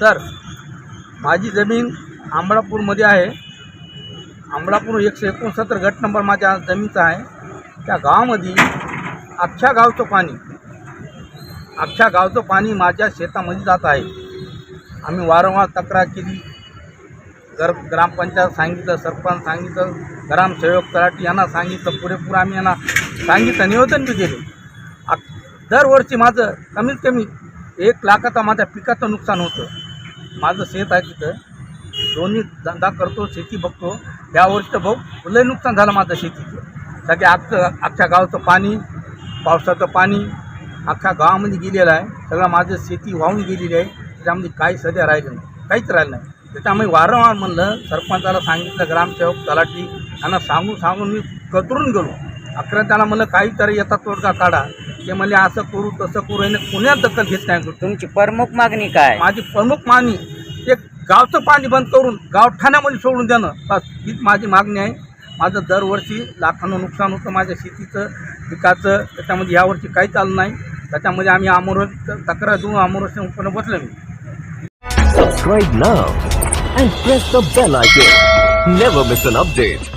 Sir माझी जमीन आंबळापूरमध्ये आहे. आंबळापूर एकशे एकोणसत्तर गट नंबर माझ्या जमीनचा आहे. त्या गावामध्ये अख्ख्या गावचं पाणी अख्ख्या गावचं पाणी माझ्या शेतामध्ये जात आहे. आम्ही वारंवार तक्रार केली. गर ग्रामपंचायत सांगितलं सरपंच सांगितलं ग्रामसेवक तलाठी यांना सांगितलं पुरेपूर आम्ही यांना सांगितलं निवेदन बी दिले दरवर्षी माझं कमीत कमी एक लाखाचा माझ्या पिकाचं नुकसान होतं. माझं शेत आहे तिथं. दोन्ही धंदा करतो शेती बघतो. यावर्षी तर भाऊ लय नुकसान झालं माझं शेतीचं. सगळे अख्खं अख्ख्या गावचं पाणी पावसाचं पाणी अख्ख्या गावामध्ये गेलेलं आहे. सगळं माझं शेती वाहून गेलेली आहे. त्याच्यामध्ये काही सध्या राहिलं नाही. काहीच राहिलं नाही. त्याच्यामुळे वारंवार म्हणलं सरपंचाला सांगितलं ग्रामसेवक तलाठी यांना सांगून सांगून मी कतरून गेलो. अकरा त्याला म्हणलं काहीतरी येतात तोडगा काढा. ते म्हणले असं करू तसं करू. याने पुण्यात दखल घेत नाही तुमची प्रमुख मागणी काय? माझी प्रमुख मागणी ते गावचं पाणी बंद करून गावठाण्यामध्ये सोडून देणं. बस हीच माझी मागणी आहे. माझं दरवर्षी लाखांनं नुकसान होतं माझ्या शेतीचं पिकाचं. त्याच्यामध्ये यावर्षी काही चाललं नाही. त्याच्यामध्ये आम्ही आमोर तक्रार देऊन आमोरच्या उत्पन्न बसलं मी. Subscribe now and press the bell icon. Never miss an update.